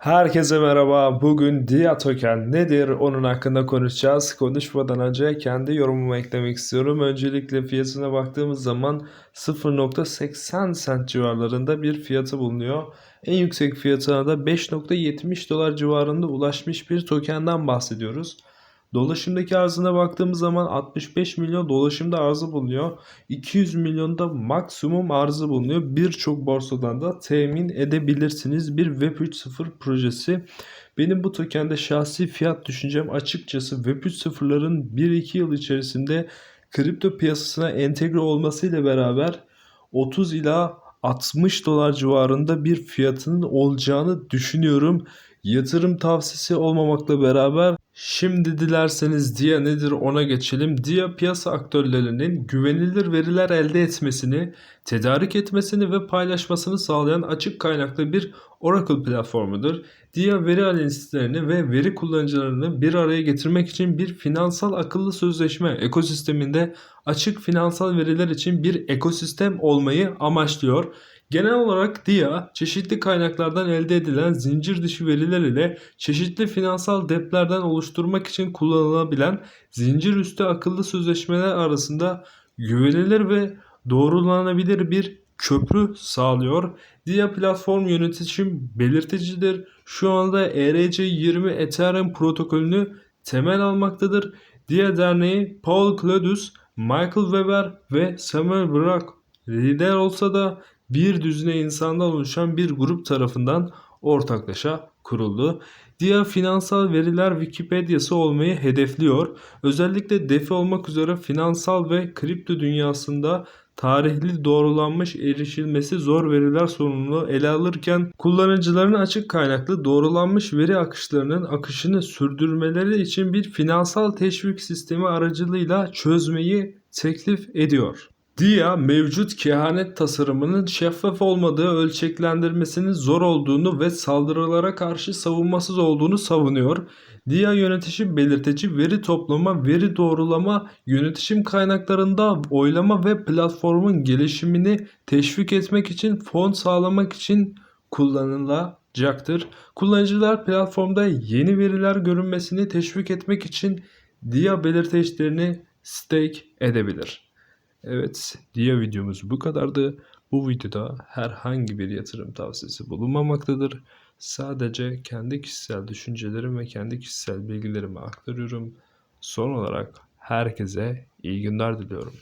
Herkese merhaba. Bugün Dia Token nedir? Onun hakkında konuşacağız. Konuşmadan önce kendi yorumumu eklemek istiyorum. Öncelikle fiyatına baktığımız zaman 0.80 cent civarlarında bir fiyatı bulunuyor. En yüksek fiyatına da 5.70 dolar civarında ulaşmış bir tokenden bahsediyoruz. Dolaşımdaki arzına baktığımız zaman 65 milyon dolaşımda arzı bulunuyor. 200 milyonda maksimum arzı bulunuyor. Birçok borsadan da temin edebilirsiniz. Bir Web 3.0 projesi. Benim bu tokende şahsi fiyat düşüncem açıkçası Web 3.0'ların 1-2 yıl içerisinde kripto piyasasına entegre olmasıyla beraber 30 ila 60 dolar civarında bir fiyatının olacağını düşünüyorum. Yatırım tavsiyesi olmamakla beraber şimdi dilerseniz DIA nedir ona geçelim. DIA piyasa aktörlerinin güvenilir veriler elde etmesini, tedarik etmesini ve paylaşmasını sağlayan açık kaynaklı bir Oracle platformudur. DIA veri analizlerini ve veri kullanıcılarını bir araya getirmek için bir finansal akıllı sözleşme ekosisteminde açık finansal veriler için bir ekosistem olmayı amaçlıyor. Genel olarak DIA, çeşitli kaynaklardan elde edilen zincir dışı veriler ile çeşitli finansal deplerden oluşturmak için kullanılabilen zincir üstü akıllı sözleşmeler arasında güvenilir ve doğrulanabilir bir köprü sağlıyor. DIA platform yönetişim belirticidir. Şu anda ERC20 Ethereum protokolünü temel almaktadır. DIA Derneği Paul Claudius, Michael Weber ve Samuel Brock lider olsa da bir düzine insandan oluşan bir grup tarafından ortaklaşa kuruldu. DIA finansal veriler Wikipedia'sı olmayı hedefliyor. Özellikle DeFi olmak üzere finansal ve kripto dünyasında tarihli doğrulanmış erişilmesi zor veriler sorununu ele alırken kullanıcıların açık kaynaklı doğrulanmış veri akışlarının akışını sürdürmeleri için bir finansal teşvik sistemi aracılığıyla çözmeyi teklif ediyor. DIA mevcut kehanet tasarımının şeffaf olmadığı ölçeklendirmesinin zor olduğunu ve saldırılara karşı savunmasız olduğunu savunuyor. DIA yönetişim belirteci veri toplama, veri doğrulama, yönetişim kaynaklarında oylama ve platformun gelişimini teşvik etmek için fon sağlamak için kullanılacaktır. Kullanıcılar platformda yeni veriler görünmesini teşvik etmek için DIA belirteçlerini stake edebilir. Evet, diğer videomuz bu kadardı. Bu videoda herhangi bir yatırım tavsiyesi bulunmamaktadır. Sadece kendi kişisel düşüncelerim ve kendi kişisel bilgilerimi aktarıyorum. Son olarak herkese iyi günler diliyorum.